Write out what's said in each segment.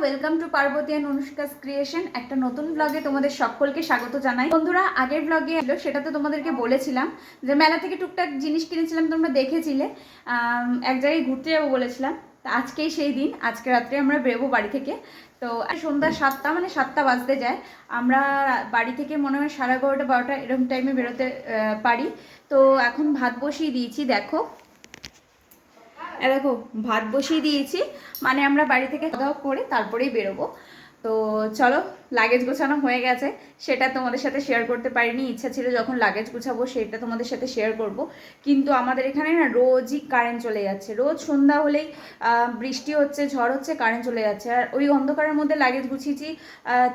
Welcome to Parvati and Anushka's creation একটা নতুন ব্লগে তোমাদের সকলকে স্বাগত জানাই। বন্ধুরা, আগের ব্লগে এলো সেটাতে তোমাদেরকে বলেছিলাম যে মেলা থেকে টুকটাক জিনিস কিনেছিলাম, তোমরা দেখেছিলে। এক জায়গায় ঘুরতে যাব বলেছিলাম। তা আজকেই সেই দিন, আজকে রাত্রে আমরা বেরোবো বাড়ি থেকে। তো সন্ধ্যা সাতটা মানে সাতটা বাজতে যায়। আমরা বাড়ি থেকে মনে হয় সাড়ে এগারোটা, বারোটা, এরকম টাইমে বেরোতে পারি। তো এখন ভাত বসিয়ে দিয়েছি, দেখো। দেখো, ভাত বসিয়ে দিয়েছি। মানে আমরা বাড়ি থেকে খাওয়া দাওয়া করে তারপরেই বেরোবো। তো চলো লাগেজ গোছানো হয়ে গেছে, সেটা তোমাদের সাথে শেয়ার করতে পারিনি। ইচ্ছা ছিল যখন লাগেজ গুছাবো, সেটা তোমাদের সাথে শেয়ার করব। কিন্তু আমাদের এখানে না, রোজই কারেন্ট চলে যাচ্ছে। রোজ সন্ধ্যা হলেই বৃষ্টি হচ্ছে, ঝড় হচ্ছে কারেন্ট চলে যাচ্ছে। আর ওই অন্ধকারের মধ্যে লাগেজ গুছিয়েছি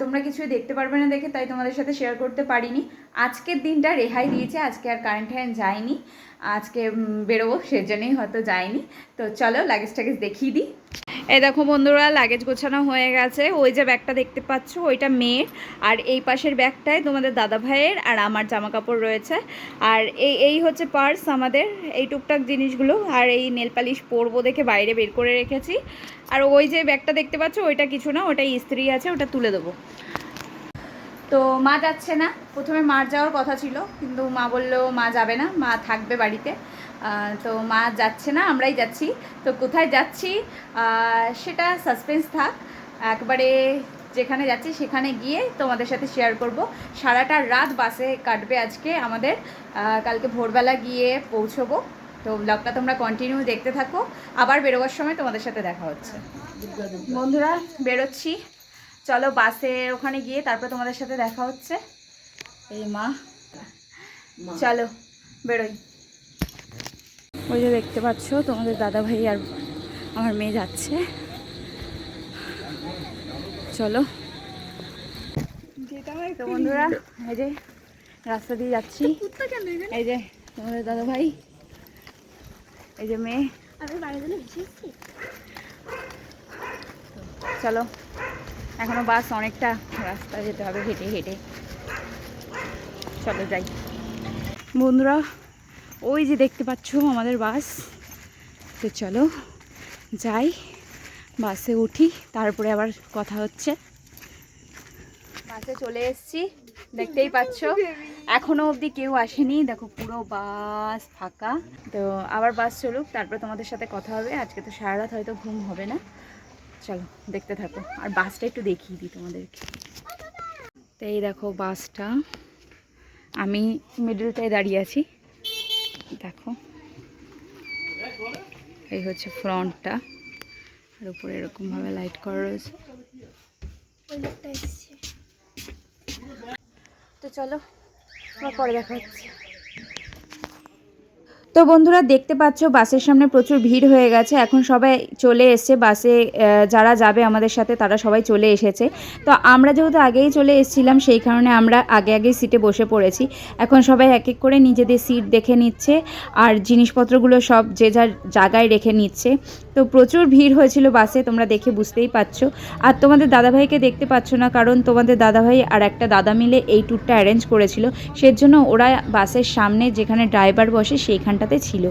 তোমরা কিছুই দেখতে পারবে না দেখে, তাই তোমাদের সাথে শেয়ার করতে পারিনি। আজকের দিনটা রেহাই দিয়েছে, আজকে আর কারেন্ট টারেন্ট যায়নি। আজকে বেরোবো, সেজন্যই হয়তো যায়নি। তো চলো লাগেজ টাগেজ দেখিয়ে দিই। এই দেখো বন্ধুরা লাগেজ গোছানো হয়ে গেছে। ওই যে ব্যাগটা দেখতে পাচ্ছ, ওইটা মেয়ের, আর এই পাশের ব্যাগটায় তোমাদের দাদা ভাইয়ের আর আমার জামা কাপড় রয়েছে। আর এই এই হচ্ছে পার্স আমাদের, এই টুকটাক জিনিসগুলো, আর এই নেল পালিশ পরবো দেখে বাইরে বের করে রেখেছি। আর ওই যে ব্যাগটা দেখতে পাচ্ছ, ওইটা কিছু না ওটা ইস্ত্রি আছে, ওটা তুলে দেবো। তো মা যাচ্ছে না, প্রথমে মার যাওয়ার কথা ছিল, কিন্তু মা বলল মা যাবে না, মা থাকবে বাড়িতে। তো মা যাচ্ছে না, আমরাই যাচ্ছি। তো কোথায় যাচ্ছি? সেটা সাসপেন্স থাক, একবারে যেখানে যাচ্ছি সেখানে গিয়ে তোমাদের সাথে শেয়ার করব। সারাটা রাত বাসে কাটবে আজকে আমাদের। কালকে ভোরবেলা গিয়ে পৌঁছবো। তো ব্লগটা তোমরা কন্টিনিউ দেখতে থাকো। আবার বেরোবার সময় তোমাদের সাথে দেখা হচ্ছে। বন্ধুরা বেরোচ্ছি। চলো বাসে ওখানে গিয়ে তারপর তোমাদের সাথে দেখা হচ্ছে। এই মা। চলো বেরোই। ওই যে দেখতে পাচ্ছ তোমাদের দাদা ভাই আর আমার মেয়ে যাচ্ছে। চলো। তো বন্ধুরা এই যে রাস্তা দিয়ে যাচ্ছি। এই যে তোমাদের দাদা ভাই এই যে মেয়ে। চলো এখনও বাস অনেকটা রাস্তা যেতে হবে হেঁটে হেঁটে। চলো যাই। বন্ধুরা ওই যে দেখতে পাচ্ছ আমাদের বাস। তো চলো যাই। বাসে উঠি, তারপরে আবার কথা হচ্ছে। বাসে চলে এসেছি, দেখতেই পাচ্ছ। এখনও অবধি কেউ আসেনি, দেখো পুরো বাস ফাঁকা। তো আবার বাস চলুক, তারপরে তোমাদের সাথে কথা হবে। আজকে তো সারা রাত হয়তো ঘুম হবে না। চলো, দেখতে থাকো। আর বাসটা একটু দেখিয়ে দিই তোমাদেরকে। তো এই দেখো বাসটা। আমি মিডলটায় দাঁড়িয়ে আছি। দেখো। এই হচ্ছে ফ্রন্টটা। আর উপরে এরকমভাবে লাইট করা রয়েছে। তো চলো পরে দেখা হচ্ছে। তো বন্ধুরা, দেখতে পাচ্ছ, বাসের সামনে প্রচুর ভিড় হয়ে গেছে। এখন সবাই চলে এসছে বাসে যারা যাবে আমাদের সাথে, তারা সবাই চলে এসেছে। তো আমরা যেহেতু আগেই চলে এসেছিলাম, সেই কারণে আমরা আগে আগে সিটে বসে পড়েছি। এখন সবাই এক এক করে নিজেদের সিট দেখে নিচ্ছে, আর জিনিসপত্রগুলো সব যে যার জায়গায় রেখে নিচ্ছে। তো প্রচুর ভিড় হয়েছিল বাসে, তোমরা দেখে বুঝতেই পারছ। আর তোমাদের দাদাভাইকে দেখতে পাচ্ছ না, কারণ তোমাদের দাদাভাই আর একটা দাদা মিলে এই ট্যুরটা অ্যারেঞ্জ করেছিল। সেজন্য ওরা বাসের সামনে যেখানে ড্রাইভার বসে সেইখানটাতে ছিল।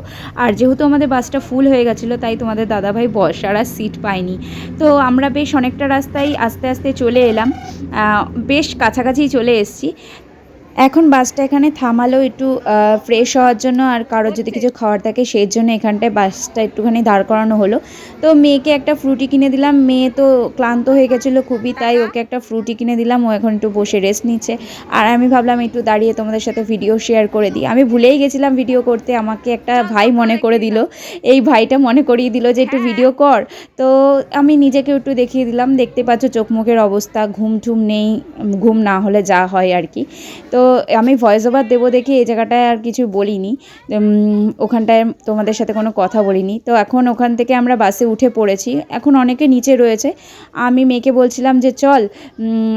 আর যেহেতু আমাদের বাসটা ফুল হয়ে গেছিল, তাই তোমাদের দাদাভাই বসার আর সিট পায়নি। তো আমরা বেশ অনেকটা রাস্তায় আস্তে আস্তে চলে এলাম। বেশ কাছাকাছি চলে এসেছি। এখন বাসটা এখানে থামালো একটু ফ্রেশ হওয়ার জন্য আর কারোর যদি কিছু খাওয়ার থাকে সেই জন্য এখানটায় বাসটা একটুখানি দাঁড় করানো হলো। তো মেয়েকে একটা ফ্রুটি কিনে দিলাম। মেয়ে তো ক্লান্ত হয়ে গেছিল খুবই তাই ওকে একটা ফ্রুটি কিনে দিলাম। ও এখন একটু বসে রেস্ট নিচ্ছে। আর আমি ভাবলাম একটু দাঁড়িয়ে তোমাদের সাথে ভিডিও শেয়ার করে দিই। আমি ভুলেই গেছিলাম ভিডিও করতে। আমাকে একটা ভাই মনে করে দিল। এই ভাইটা মনে করিয়ে দিল যে একটু ভিডিও কর। তো আমি নিজেকে একটু দেখিয়ে দিলাম। দেখতে পাচ্ছ চোখ মুখের অবস্থা ঘুম ঠুম নেই ঘুম না হলে যা হয় আর কি। তো আমি ভয়েস ওভার দেবো দেখে এই জায়গাটায় আর কিছু বলিনি। ওখানটায় তোমাদের সাথে কোনো কথা বলিনি। তো এখন ওখান থেকে আমরা বাসে উঠে পড়েছি। এখন অনেকে নিচে রয়েছে। আমি মেয়েকে বলছিলাম যে, চল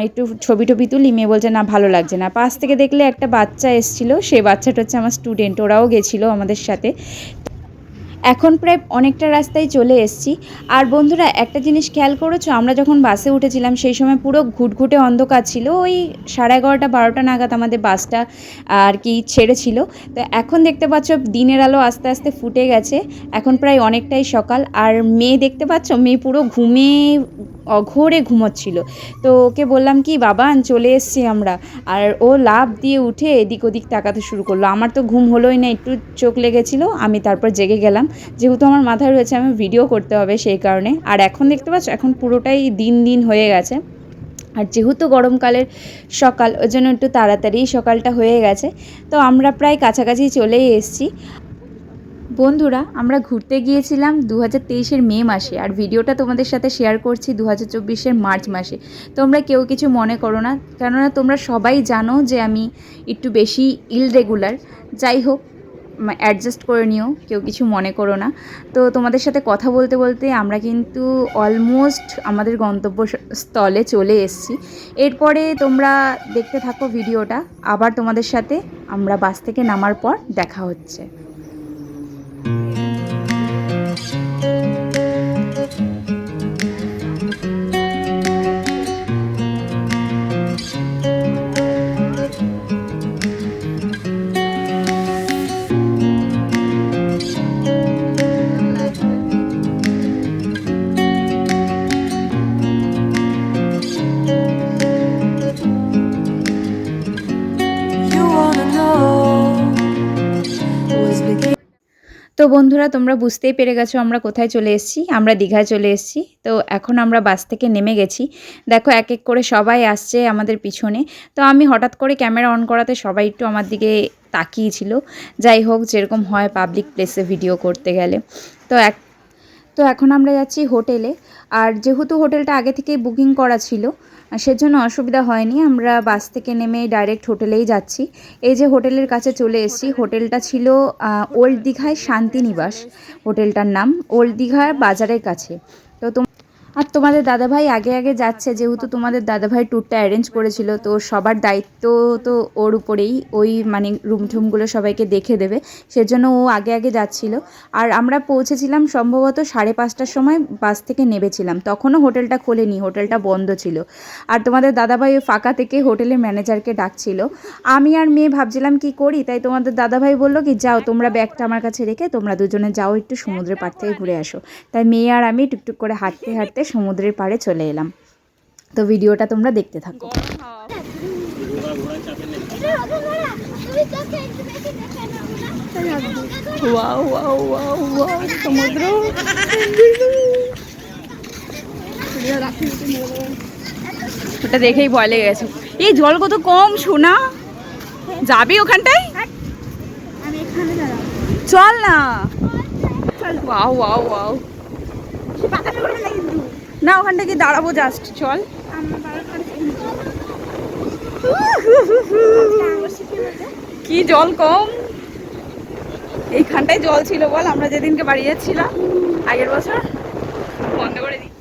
একটু ছবি টবি তুলি। মেয়ে বলছে, না, ভালো লাগছে না। পাশ থেকে দেখলে একটা বাচ্চা এসছিল। সে বাচ্চাটা হচ্ছে আমার স্টুডেন্ট ওরাও গেছিল আমাদের সাথে। এখন প্রায় অনেকটা রাস্তায় চলে এসেছি। আর বন্ধুরা, একটা জিনিস খেয়াল করেছ? আমরা যখন বাসে উঠেছিলাম, সেই সময় পুরো ঘুটঘুটে অন্ধকার ছিল। ওই সাড়ে এগারোটা, বারোটা নাগাদ আমাদের বাসটা আর কি, ছেড়েছিল। তো এখন দেখতে পাচ্ছ, দিনের আলো আস্তে আস্তে ফুটে গেছে। এখন প্রায় অনেকটাই সকাল। আর মেয়ে দেখতে পাচ্ছ? মেয়ে পুরো ঘুমে অঘোরে ঘুমোচ্ছিল। তো ওকে বললাম, কি বাবান চলে এসছি আমরা। আর ও লাভ দিয়ে উঠে এদিক ওদিক তাকাতে শুরু করল। আমার তো ঘুম হলোই না, একটু চোখ লেগেছিল, আমি তারপর জেগে গেলাম। যেহেতু আমার মাথায় রয়েছে, আমি ভিডিও করতে হবে সেই কারণে। আর এখন দেখতে পাচ্ছ, এখন পুরোটাই দিন দিন হয়ে গেছে। আর যেহেতু গরমকালের সকাল, ওই জন্য একটু তাড়াতাড়ি সকালটা হয়ে গেছে। তো আমরা প্রায় কাছাকাছি চলেই এসেছি। বন্ধুরা, আমরা ঘুরতে গিয়েছিলাম দু হাজার তেইশের মে মাসে আর ভিডিওটা তোমাদের সাথে শেয়ার করছি দু হাজার চব্বিশের মার্চ মাসে। তোমরা কেউ কিছু মনে করো না, কেননা তোমরা সবাই জানো যে আমি একটু বেশি ইলরেগুলার যাই হোক অ্যাডজাস্ট করে নিও, কেউ কিছু মনে করো না। তো তোমাদের সাথে কথা বলতে বলতে আমরা কিন্তু অলমোস্ট আমাদের গন্তব্যস্থলে চলে এসেছি। এরপরে তোমরা দেখতে থাকো ভিডিওটা, আবার তোমাদের সাথে আমরা বাস থেকে নামার পর দেখা হচ্ছে। বন্ধুরা, তোমরা বুঝতেই পেরে গেছো আমরা কোথায় চলে এসেছি। আমরা দীঘায় চলে এসেছি। তো এখন আমরা বাস থেকে নেমে গেছি। দেখো, এক এক করে সবাই আসছে আমাদের পিছনে। তো আমি হঠাৎ করে ক্যামেরা অন করাতে সবাই একটু আমার দিকে তাকিয়েছিল। যাই হোক, যেরকম হয় পাবলিক প্লেসে ভিডিও করতে গেলে। তো এক, তো এখন আমরা যাচ্ছি হোটেলে। আর যেহেতু হোটেলটা আগে থেকেই বুকিং করা ছিল সেজন্য অসুবিধা হয়নি। আমরা বাস থেকে নেমে ডাইরেক্ট হোটেলেই যাচ্ছি। এই যে হোটেলের কাছে চলে এসেছি, হোটেলটা ছিল ওল্ড দীঘায় শান্তিনিবাস হোটেলটার নাম, ওল্ড দীঘার বাজারের কাছে। তো আর তোমাদের দাদাভাই আগে আগে যাচ্ছে, যেহেতু তোমাদের দাদাভাই ট্যুরটা অ্যারেঞ্জ করেছিল, তো সবার দায়িত্ব তো ওর উপরেই, ওই মানে রুম ঠুমগুলো সবাইকে দেখে দেবে, সেজন্য ও আগে আগে যাচ্ছিল। আর আমরা পৌঁছেছিলাম সম্ভবত সাড়ে পাঁচটার সময় বাস থেকে নেবেছিলাম তখনও হোটেলটা খোলেনি হোটেলটা বন্ধ ছিল। আর তোমাদের দাদাভাই ওই ফাঁকা থেকে হোটেলের ম্যানেজারকে ডাকছিল। আমি আর মেয়ে ভাবছিলাম কি করি, তাই তোমাদের দাদাভাই বলল কি, যাও, তোমরা ব্যাগটা আমার কাছে রেখে তোমরা দুজনে যাও, একটু সমুদ্রের পাড় থেকে ঘুরে আসো। তাই মেয়ে আর আমি টুকটুক করে হাঁটতে হাঁটতে সমুদ্রের পাড়ে চলে এলাম। তো ভিডিওটা তোমরা দেখতে থাকো। ওয়াও ওয়াও ওয়াও ওয়াও, সমুদ্র। ওটা দেখেই ভয় লেগে গেছে। এই জল কত কম শোনা যাবি ওখানটায়? চল না। Wow wow wow. করে না কিন্তু না, ওখানটা কি দাঁড়াবো জাস্ট চল। কি জল কম? এইখানটায় জল ছিল বল, আমরা যেদিনকে বাড়ি যাচ্ছিলাম, আগের বছর। বন্ধ করে দিই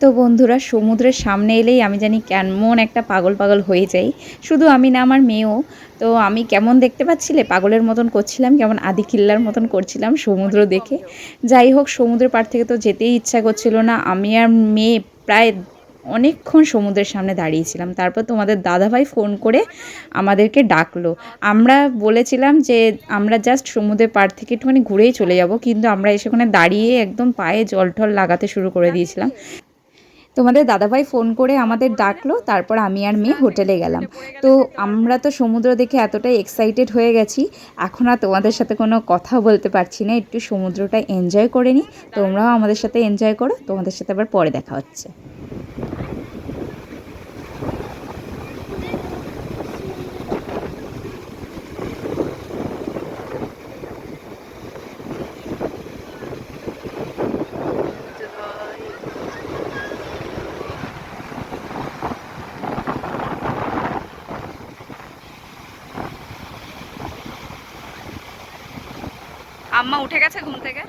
তো বন্ধুরা সমুদ্রের সামনে এলেই আমি জানি কেমন একটা পাগল পাগল হয়ে যাই। শুধু আমি না আমার মেয়েও। তো আমি কেমন দেখতে পাচ্ছিলে? পাগলের মতন করছিলাম কেমন আদি কিল্লার মতন করছিলাম সমুদ্র দেখে। যাই হোক সমুদ্রের পাড় থেকে তো যেতেই ইচ্ছা করছিল না। আমি আর মেয়ে প্রায় অনেকক্ষণ সমুদ্রের সামনে দাঁড়িয়েছিলাম। তারপর তোমাদের দাদাভাই ফোন করে আমাদেরকে ডাকলো। আমরা বলেছিলাম যে আমরা জাস্ট সমুদ্রের পাড় থেকে একটুখানি ঘুরেই চলে যাব। কিন্তু আমরা এসে ওখানে দাঁড়িয়ে একদম পায়ে জল টল লাগাতে শুরু করে দিয়েছিলাম। তোমাদের দাদাভাই ফোন করে আমাদের ডাকলো, তারপর আমি আর মেয়ে হোটেলে গেলাম। তো আমরা তো সমুদ্র দেখে এতটাই এক্সাইটেড হয়ে গেছি, এখন আর তোমাদের সাথে কোনো কথা বলতে পারছি না, একটু সমুদ্রটা এনজয় করে নিই তোমরাও আমাদের সাথে এনজয় করো, তোমাদের সাথে আবার পরে দেখা হচ্ছে। আম্মা উঠে গেছে ঘুম থেকে?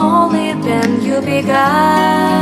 only then you'd be God.